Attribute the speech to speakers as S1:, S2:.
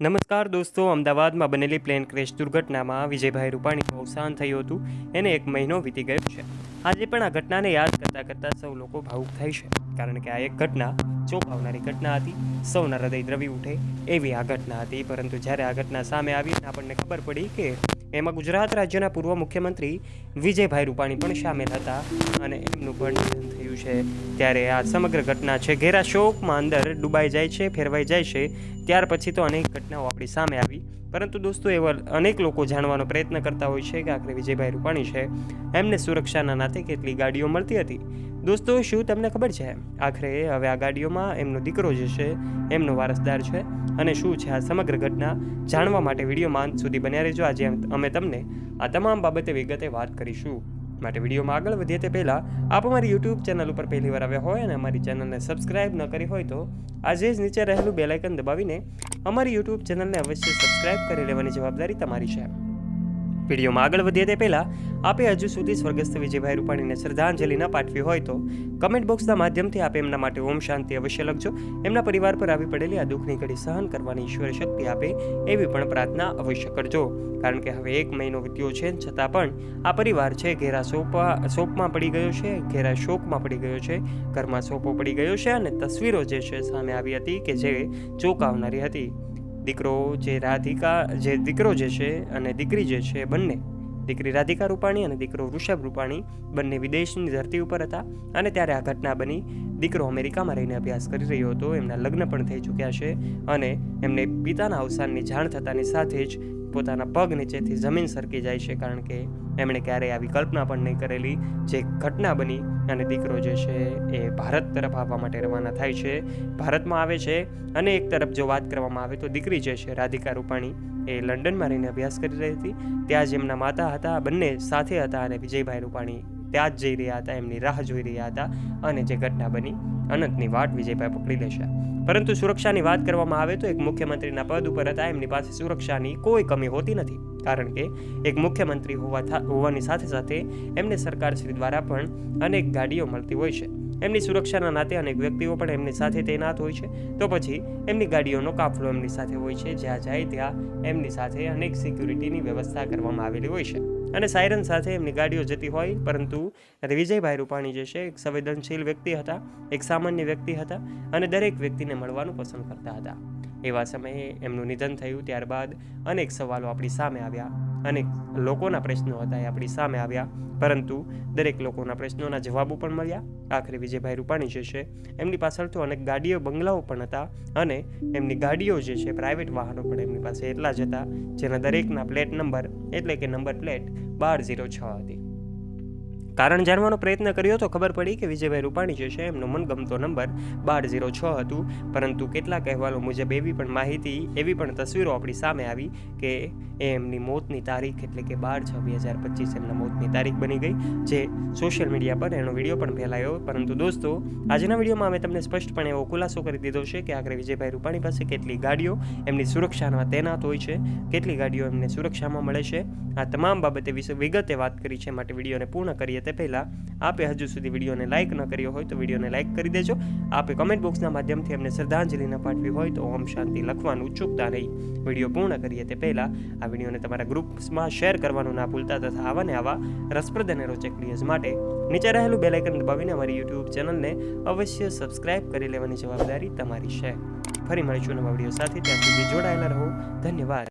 S1: નમસ્કાર દોસ્તો, અમદાવાદમાં બનેલી પ્લેન ક્રેશ દુર્ઘટનામાં વિજયભાઈ રૂપાણીનું અવસાન થયું હતું એને એક મહિનો વીતી ગયો છે. આજે પણ આ ઘટનાને યાદ કરતાં કરતાં સૌ લોકો ભાવુક થાય છે, કારણ કે આ એક ઘટના ચોંકાવનારી ઘટના હતી. સૌના હૃદય દ્રવી ઉઠે એવી આ ઘટના હતી, પરંતુ જ્યારે આ ઘટના સામે આવી આપણને ખબર પડી કે એમાં ગુજરાત રાજ્યના પૂર્વ મુખ્યમંત્રી વિજયભાઈ રૂપાણી પણ સામેલ હતા અને એમનું પણ નિધન થયું છે. ત્યારે આ સમગ્ર ઘટના છે. ઘેરા શોકમાં અંદર ડૂબાઈ જાય છે, ફેરવાઈ જાય છે. ત્યાર પછી તો અનેક ઘટનાઓ આપણી સામે આવી. પરંતુ દોસ્તો, એવા અનેક લોકો જાણવાનો પ્રયત્ન કરતા હોય છે કે આખરે વિજયભાઈ રૂપાણી છે. એમને સુરક્ષાના નાતે કેટલી ગાડીઓ મળતી હતી? દોસ્તો, શું તમને ખબર છે? આખરે હવે આ ગાડીઓમાં એમનો દીકરો જે છે, એમનો વારસદાર છે અને શું છે આ સમગ્ર ઘટના જાણવા માટે વિડીયોમાં અંત સુધી બન્યા રહેજો. આજે અમે તમને આ તમામ બાબતે વિગતે વાત કરીશું. માટે વિડીયોમાં આગળ વધીએ તે પહેલાં, આપ અમારી યુટ્યુબ ચેનલ ઉપર પહેલી વાર આવ્યા હોય અને અમારી ચેનલને સબસ્ક્રાઇબ ન કરી હોય તો આજે જ નીચે રહેલું બેલાઇકન દબાવીને અમારી યુટ્યુબ ચેનલને અવશ્ય સબસ્ક્રાઇબ કરી લેવાની જવાબદારી તમારી છે. વિડીયોમાં આગળ વધીએ તે પહેલાં, આપે હજુ સુધી સ્વર્ગસ્થ વિજયભાઈ રૂપાણીને શ્રદ્ધાંજલિ ન પાઠવી હોય તો કમેન્ટ બોક્સના માધ્યમથી આપે એમના માટે ઓમ શાંતિ અવશ્ય લખજો. એમના પરિવાર પર આવી પડેલી આ દુઃખની ઘડી સહન કરવાની ઈશ્વર શક્તિ આપે એવી પણ પ્રાર્થના અવશ્ય કરજો. કારણ કે હવે એક મહિનો વીત્યો છે, છતાં પણ આ પરિવાર છે, ઘેરા સોપા શોપમાં પડી ગયો છે, ઘેરા શોકમાં પડી ગયો છે, ઘરમાં સોપો પડી ગયો છે અને તસવીરો જે છે સામે આવી હતી કે જે ચોંકાવનારી હતી. દીકરો જે રાધિકા, જે દીકરો જે છે અને દીકરી જે છે બંને, દીકરી રાધિકા રૂપાણી અને દીકરો વૃષભ રૂપાણી બંને વિદેશની ધરતી ઉપર હતા અને ત્યારે આ ઘટના બની. દીકરો અમેરિકામાં રહીને અભ્યાસ કરી રહ્યો હતો, એમના લગ્ન પણ થઈ ચૂક્યા છે અને એમને પિતાના અવસાનની જાણ થતાની સાથે જ પોતાના પગ નીચેથી જમીન સરકી જાય છે કારણ કે એમણે ક્યારેય આવી કલ્પના પણ નહીં કરેલી. જે ઘટના બની, અને દીકરો જે છે એ ભારત તરફ આવવા માટે રવાના થાય છે. ભારતમાં આવે છે, અને એક તરફ જો વાત કરવામાં આવે તો દીકરી જે છે, રાધિકા રૂપાણી, એ લંડનમાં રહીને અભ્યાસ કરી રહી હતી. ત્યાં જ એમના માતા હતા, બંને સાથે હતા, અને વિજયભાઈ રૂપાણી ત્યાં જ જઈ રહ્યા હતા, એમની રાહ જોઈ રહ્યા હતા અને જે ઘટના બની, અનંતની વાટ વિજયભાઈ પકડી લેશે. પરંતુ સુરક્ષાની વાત કરવામાં આવે તો એક મુખ્યમંત્રીના પદ ઉપર હતા, એમની પાસે સુરક્ષાની કોઈ કમી હોતી નથી. કારણ કે એક મુખ્યમંત્રી હોવા હોવાની સાથે સાથે એમને સરકારશ્રી દ્વારા પણ અનેક ગાડીઓ મળતી હોય છે. એમની સુરક્ષાના નાતે અનેક વ્યક્તિઓ પણ એમની સાથે તૈનાત હોય છે. તો પછી એમની ગાડીઓનો કાફલો એમની સાથે હોય છે. જ્યાં જાય ત્યાં એમની સાથે અનેક સિક્યુરિટીની વ્યવસ્થા કરવામાં આવેલી હોય છે. અને સાયરન સાથે એમની ગાડીઓ જતી હોય, પરંતુ વિજયભાઈ રૂપાણી જે છે, એક સંવેદનશીલ વ્યક્તિ હતા, એક સામાન્ય વ્યક્તિ હતા અને દરેક વ્યક્તિને મળવાનું પસંદ કરતા હતા. એવા સમયે એમનું નિધન થયું ત્યારબાદ અનેક સવાલો આપણી સામે આવ્યા. અનેક લોકોના પ્રશ્નો હતા એ આપણી સામે આવ્યા. પરંતુ દરેક લોકોના પ્રશ્નોના જવાબો પણ મળ્યા. આખરે વિજયભાઈ રૂપાણી જે છે, એમની પાછળ તો અનેક ગાડીઓ, બંગલાઓ પણ હતા અને એમની ગાડીઓ જે છે પ્રાઇવેટ વાહનો પણ એમની પાસે એટલા જ હતા, જેના દરેકના પ્લેટ નંબર એટલે કે નંબર પ્લેટ બાર ઝીરો છ હતી. કારણ જાણવાનો પ્રયત્ન કર્યો તો ખબર પડી કે વિજયભાઈ રૂપાણી જે છે, એમનો મનગમતો નંબર બાર ઝીરો છ હતું. પરંતુ કેટલાક અહેવાલો મુજબ એવી પણ માહિતી, એવી પણ તસવીરો આપણી સામે આવી કે એ એમની મોતની તારીખ એટલે કે બાર છ બે હજાર પચીસ એમના મોતની તારીખ બની ગઈ, જે સોશિયલ મીડિયા પર એનો વીડિયો પણ ફેલાયો. પરંતુ દોસ્તો, આજના વિડીયોમાં અમે તમને સ્પષ્ટપણે એવો ખુલાસો કરી દીધો છે કે આખરે વિજયભાઈ રૂપાણી પાસે કેટલી ગાડીઓ, એમની સુરક્ષામાં તૈનાત હોય છે, કેટલી ગાડીઓ એમને સુરક્ષામાં મળે છે. આ તમામ બાબતે વિશે વિગતે વાત કરી છે માટે વિડીયોને પૂર્ણ કરીએ તે પહેલાં આપે હજુ સુધી વિડીયોને લાઇક ન કર્યો હોય તો વિડીયોને લાઇક કરી દેજો. આપે કમેન્ટ બોક્સના માધ્યમથી એમને શ્રદ્ધાંજલિ ન પાઠવી હોય તો ઓમ શાંતિ લખવાનું ચૂકતા નહીં. વીડિયો પૂર્ણ કરીએ તે પહેલાં આ વિડીયોને તમારા ગ્રુપ્સમાં શેર કરવાનું ના ભૂલતા તથા આવા ને આવા રસપ્રદ અને રોચક વિડીયોઝ માટે નીચે રહેલું બેલાઇકન દબાવીને અમારી યુટ્યુબ ચેનલને અવશ્ય સબસ્ક્રાઇબ કરી લેવાની જવાબદારી તમારી છે. ફરી મળીશું નવા વીડિયો સાથે. ત્યાં સુધી જોડાયેલા રહો. ધન્યવાદ.